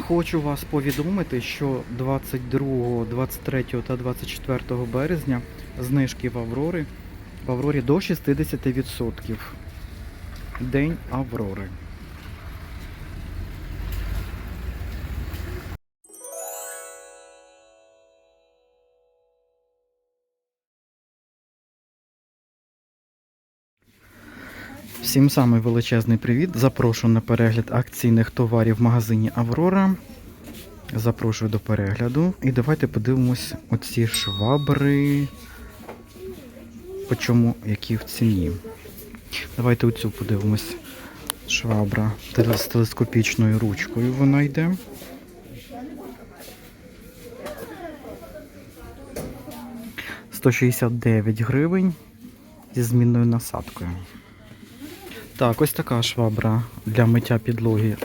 Хочу вас повідомити, що 22, 23 та 24 березня знижки в Аврори в Аврорі до 60%. День Аврори. Всім самий величезний привіт. Запрошую на перегляд акційних товарів в магазині Аврора. Запрошую до перегляду. І давайте подивимось оці швабри. По чому, які в ціні. Давайте оцю подивимось. Швабра з телескопічною ручкою вона йде. «169 гривень зі змінною насадкою. Так, ось така швабра для миття підлоги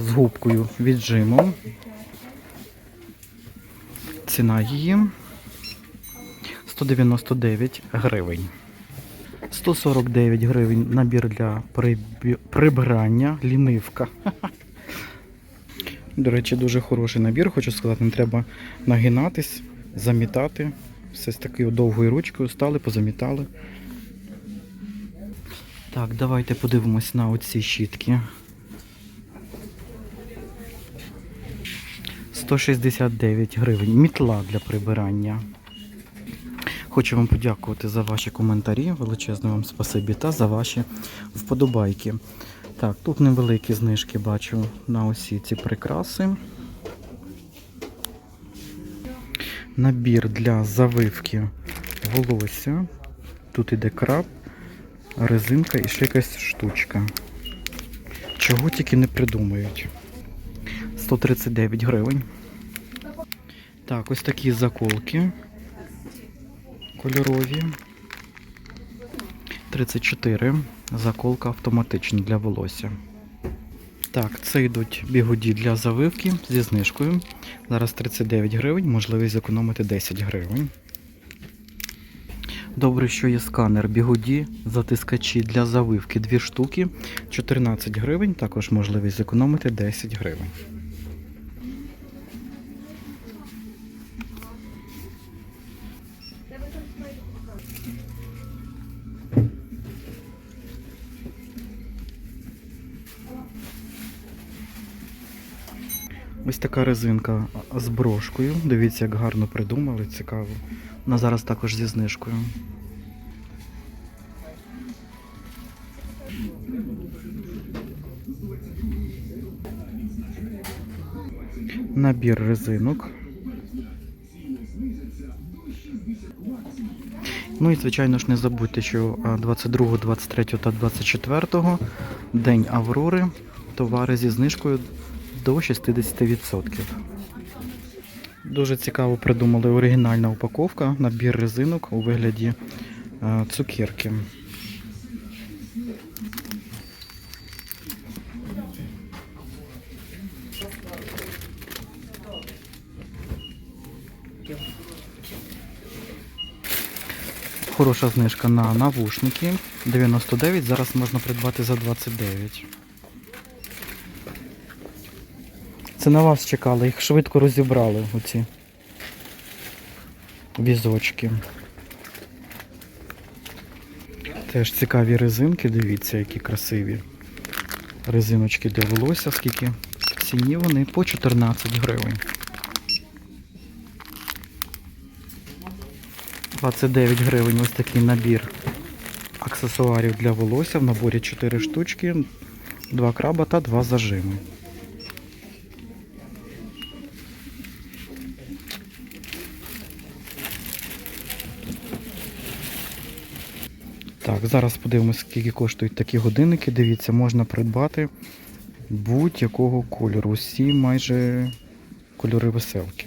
з губкою віджимом. Ціна її 199 гривень. 149 гривень набір для прибирання, лінивка. До речі, дуже хороший набір, хочу сказати, не треба нагинатись, замітати. Все з такою довгою ручкою стали, позамітали. Так, давайте подивимось на оці щітки. 169 гривень. Мітла для прибирання. Хочу вам подякувати за ваші коментарі. Величезне вам спасибі та за ваші вподобайки. Так, тут невеликі знижки бачу на усі ці прикраси. Набір для завивки волосся. Тут іде краб, резинка і ще якась штучка. Чого тільки не придумають. 139 гривень. Так, ось такі заколки кольорові. 34. Заколка автоматична для волосся. Так, це йдуть бігуді для завивки зі знижкою. Зараз 39 гривень, можливість зекономити 10 гривень. Добре, що є сканер бігуді, затискачі для завивки 2 штуки, 14 гривень, також можливість зекономити 10 гривень. Ось така резинка з брошкою. Дивіться, як гарно придумали, цікаво. Вона зараз також зі знижкою. Набір резинок. Ну і звичайно ж не забудьте, що 22, 23 та 24 день Аврори товари зі знижкою до 60%. Дуже цікаво придумали оригінальна упаковка, набір резинок у вигляді е, цукерки. Хороша знижка на навушники. 99, зараз можна придбати за 29. Це на вас чекали, їх швидко розібрали оці візочки. Теж цікаві резинки, дивіться, які красиві. Резиночки для волосся, скільки ціні вони по 14 гривень. 29 гривень ось такий набір аксесуарів для волосся. В наборі 4 штучки, 2 краба та 2 зажими. Так, зараз подивимось, скільки коштують такі годинники. Дивіться, можна придбати будь-якого кольору. Усі майже кольори веселки.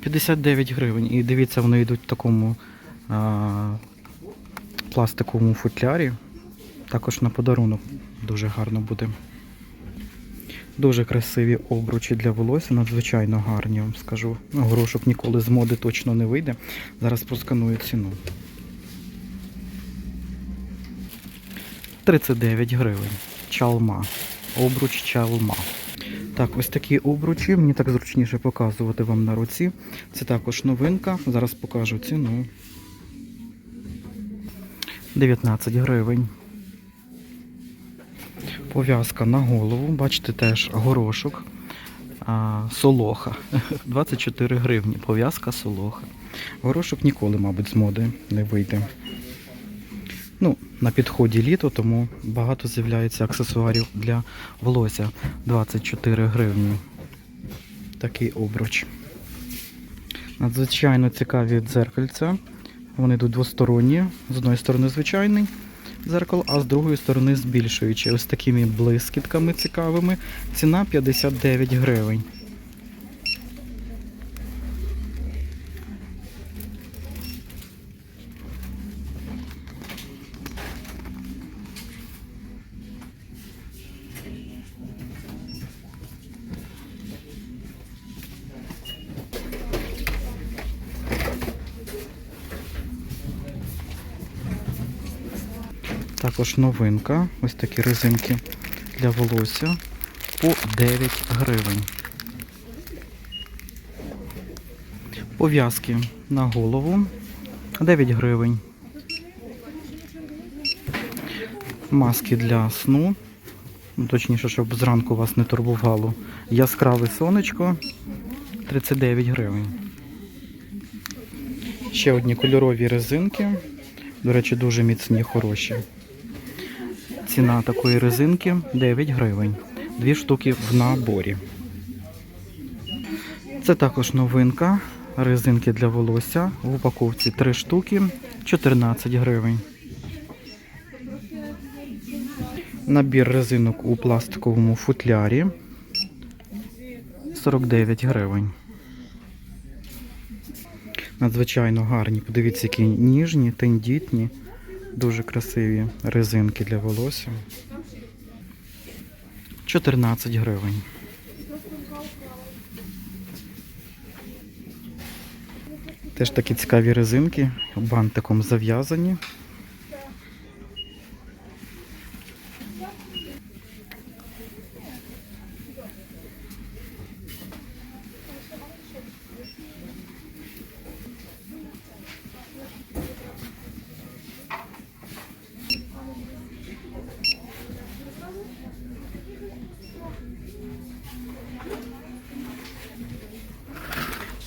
59 гривень. І дивіться, вони йдуть в такому а, пластиковому футлярі. Також на подарунок дуже гарно буде. Дуже красиві обручі для волосся, надзвичайно гарні, вам скажу. Горошок ніколи з моди точно не вийде. Зараз просканую ціну. 39 гривень. Чалма. обруч чалма. Так, ось такі обручі. Мені так зручніше показувати вам на руці. Це також новинка. Зараз покажу ціну. 19 гривень. Пов'язка на голову. Бачите, теж горошок. А, солоха. 24 гривні. Пов'язка солоха. Горошок ніколи, мабуть, з моди не вийде. Ну, на підході літо, тому багато з'являється аксесуарів для волосся. 24 гривні. Такий обруч. Надзвичайно цікаві дзеркальця. Вони йдуть двосторонні. З одної сторони звичайний дзеркало, а з другої сторони збільшуючи. Ось такими блискітками цікавими. Ціна 59 гривень. Також новинка. Ось такі резинки для волосся по 9 гривень. Пов'язки на голову 9 гривень. Маски для сну. Ну, Точніше, щоб зранку вас не турбувало. Яскраве сонечко 39 гривень. Ще одні кольорові резинки. До речі, дуже міцні, хороші. Ціна такої резинки 9 гривень. Дві штуки в наборі. Це також новинка. Резинки для волосся. В упаковці 3 штуки 14 гривень. Набір резинок у пластиковому футлярі 49 гривень. Надзвичайно гарні. Подивіться, які ніжні, тендітні, дуже красиві резинки для волосся. 14 гривень. Теж такі цікаві резинки, бантиком зав'язані.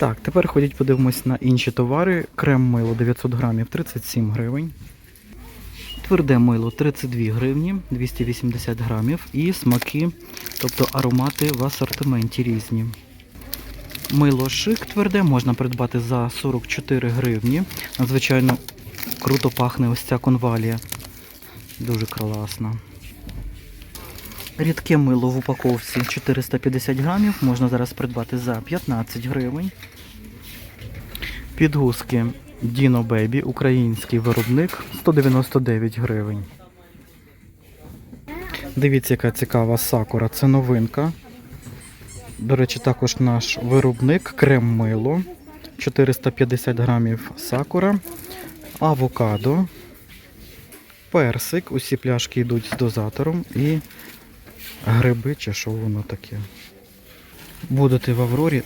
Так, тепер ходіть подивимось на інші товари. Крем мило 900 грамів 37 гривень. Тверде мило 32 гривні, 280 грамів. І смаки, тобто аромати в асортименті різні. Мило шик тверде можна придбати за 44 гривні. Надзвичайно круто пахне ось ця конвалія. Дуже класна. Рідке мило в упаковці 450 грамів можна зараз придбати за 15 гривень. Підгузки Dino Baby, український виробник 199 гривень. Дивіться, яка цікава сакура. Це новинка. До речі, також наш виробник крем мило 450 грамів сакура, авокадо, персик. Усі пляшки йдуть з дозатором і гриби чи що воно таке. Будете в Аврорі,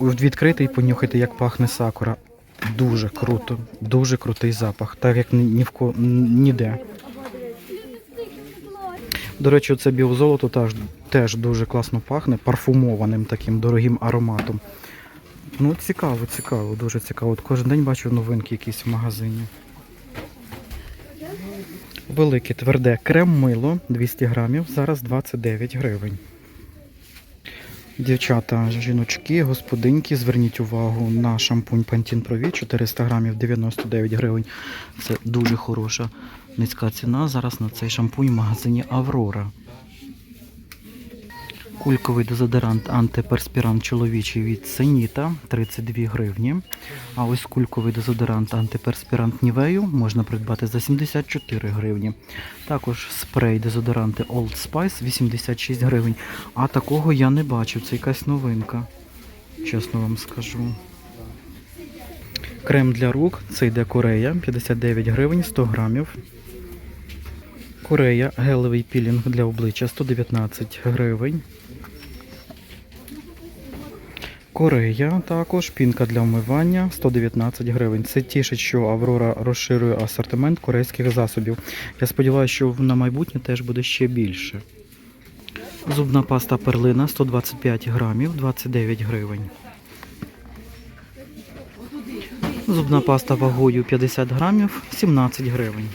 відкрити і понюхайте, як пахне сакура. Дуже круто, дуже крутий запах, так як ні в ко ніде. До речі, це біозолото теж, теж дуже класно пахне, парфумованим таким дорогим ароматом. Ну, цікаво, цікаво, дуже цікаво. От кожен день бачу новинки якісь в магазині. Велике тверде крем-мило 200 грамів, зараз 29 гривень. Дівчата, жіночки, господинки, зверніть увагу на шампунь Pantene Pro V 400 грамів 99 гривень. Це дуже хороша низька ціна зараз на цей шампунь в магазині Аврора. Кульковий дезодорант антиперспірант чоловічий від Сеніта 32 гривні. А ось кульковий дезодорант антиперспірант Нівею можна придбати за 74 гривні. Також спрей дезодоранти Old Spice 86 гривень. А такого я не бачив, це якась новинка. Чесно вам скажу. Крем для рук, це йде Корея, 59 гривень, 100 грамів. Корея, гелевий пілінг для обличчя 119 гривень. Корея також пінка для вмивання 119 гривень. Це тішить, що Аврора розширює асортимент корейських засобів. Я сподіваюся, що на майбутнє теж буде ще більше. Зубна паста перлина 125 грамів 29 гривень. Зубна паста вагою 50 грамів 17 гривень.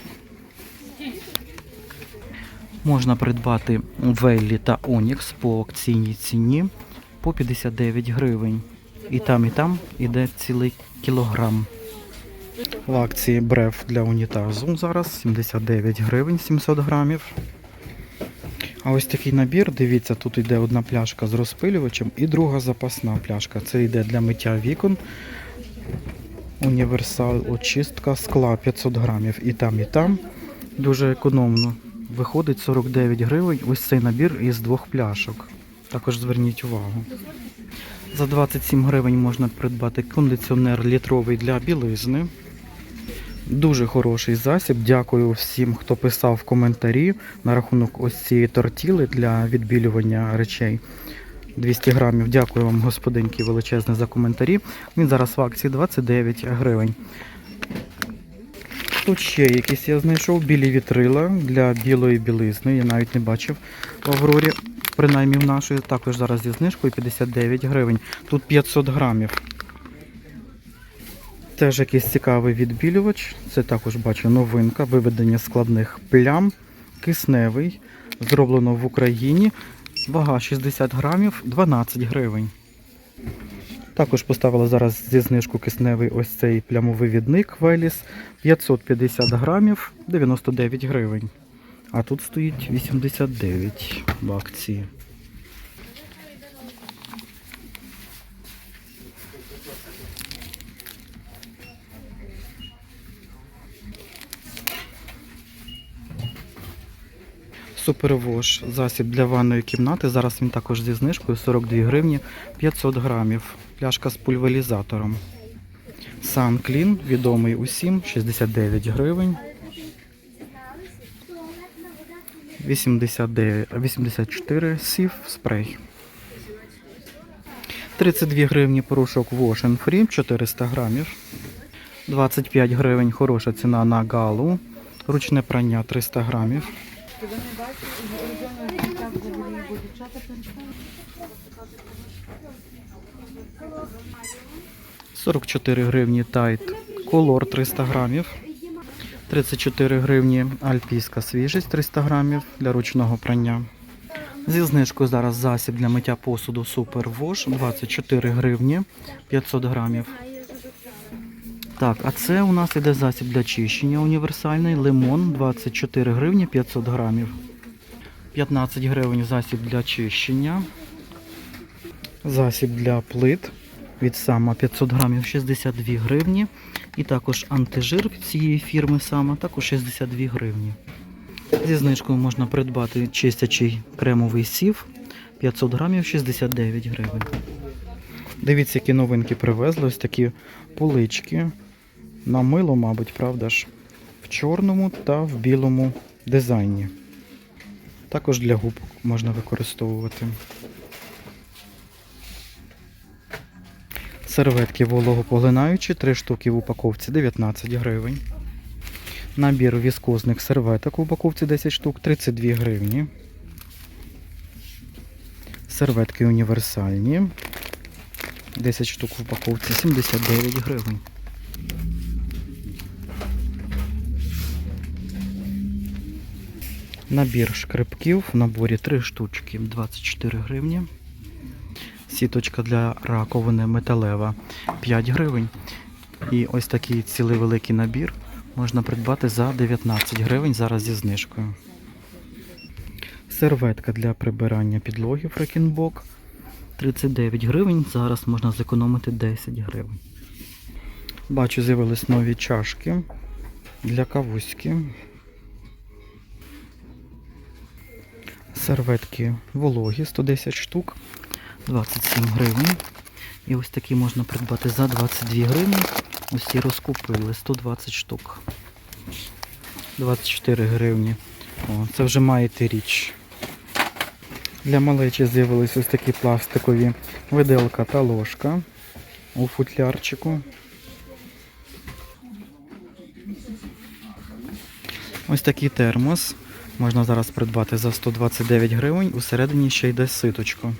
Можна придбати Веллі та Онікс по акційній ціні по 59 гривень. І там, і там іде цілий кілограм. В акції бреф для унітазу зараз 79 гривень 700 грамів. А ось такий набір, дивіться, тут йде одна пляшка з розпилювачем і друга запасна пляшка. Це йде для миття вікон. Універсал очистка скла 500 грамів. І там, і там. Дуже економно. Виходить 49 гривень. Ось цей набір із двох пляшок. Також зверніть увагу. За 27 гривень можна придбати кондиціонер літровий для білизни. Дуже хороший засіб. Дякую всім, хто писав в коментарі на рахунок ось цієї тортіли для відбілювання речей. 200 грамів. Дякую вам, господинки, величезне за коментарі. Він зараз в акції 29 гривень. Тут ще якісь я знайшов білі вітрила для білої білизни. Я навіть не бачив в Аврорі, принаймні в нашої. Також зараз зі знижкою 59 гривень. Тут 500 грамів. Теж якийсь цікавий відбілювач. Це також бачу новинка, виведення складних плям, кисневий, зроблено в Україні. Вага 60 грамів, 12 гривень. Також поставила зараз зі знижку кисневий ось цей плямовивідник Веліс 550 грамів, 99 гривень. А тут стоїть 89 в. Супервош засіб для ванної кімнати. Зараз він також зі знижкою 42 гривні 500 грамів. Пляшка з пульверізатором. Санклін, відомий усім, 69 гривень. 89, 84 сів спрей. 32 гривні порошок Wash Free, 400 грамів. 25 гривень хороша ціна на галу. Ручне прання 300 грамів. 44 гривні тайт колор 300 грамів. 34 гривні альпійська свіжість 300 грамів для ручного прання. Зі знижкою зараз засіб для миття посуду Wash 24 гривні 500 грамів. Так, а це у нас іде засіб для чищення універсальний. Лимон 24 гривні 500 грамів. 15 гривень засіб для чищення. Засіб для плит від сама 500 грамів 62 гривні. І також антижир цієї фірми сама, також 62 гривні. Зі знижкою можна придбати чистячий кремовий сів 500 грамів 69 гривень. Дивіться, які новинки привезли. Ось такі полички на мило, мабуть, правда ж, в чорному та в білому дизайні. Також для губ можна використовувати. Серветки вологопоглинаючі, 3 штуки в упаковці 19 гривень. Набір віскозних серветок в упаковці 10 штук 32 гривні. Серветки універсальні. 10 штук в упаковці 79 гривень. Набір шкребків в наборі 3 штучки 24 гривні. Сіточка для раковини металева 5 гривень. І ось такий цілий великий набір можна придбати за 19 гривень зараз зі знижкою. Серветка для прибирання підлоги Фрекінбок 39 гривень. Зараз можна зекономити 10 гривень. Бачу, з'явились нові чашки для кавуськи. Серветки вологі 110 штук, 27 гривень. І ось такі можна придбати за 22 гривні. Ось ці розкупили 120 штук. 24 гривні. О, це вже маєте річ. Для малечі з'явились ось такі пластикові виделка та ложка у футлярчику. Ось такий термос. Можна зараз придбати за 129 гривень. Усередині ще йде ситочко.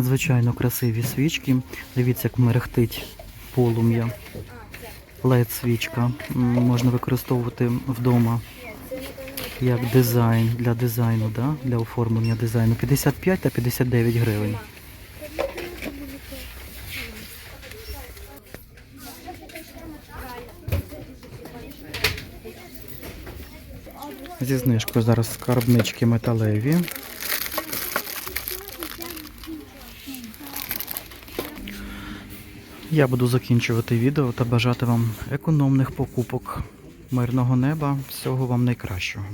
Надзвичайно красиві свічки. Дивіться, як мерехтить полум'я. led свічка можна використовувати вдома як дизайн для дизайну, да? для оформлення дизайну. 55 та 59 гривень. Зі знижкою зараз скарбнички металеві. Я буду закінчувати відео та бажати вам економних покупок, мирного неба, всього вам найкращого.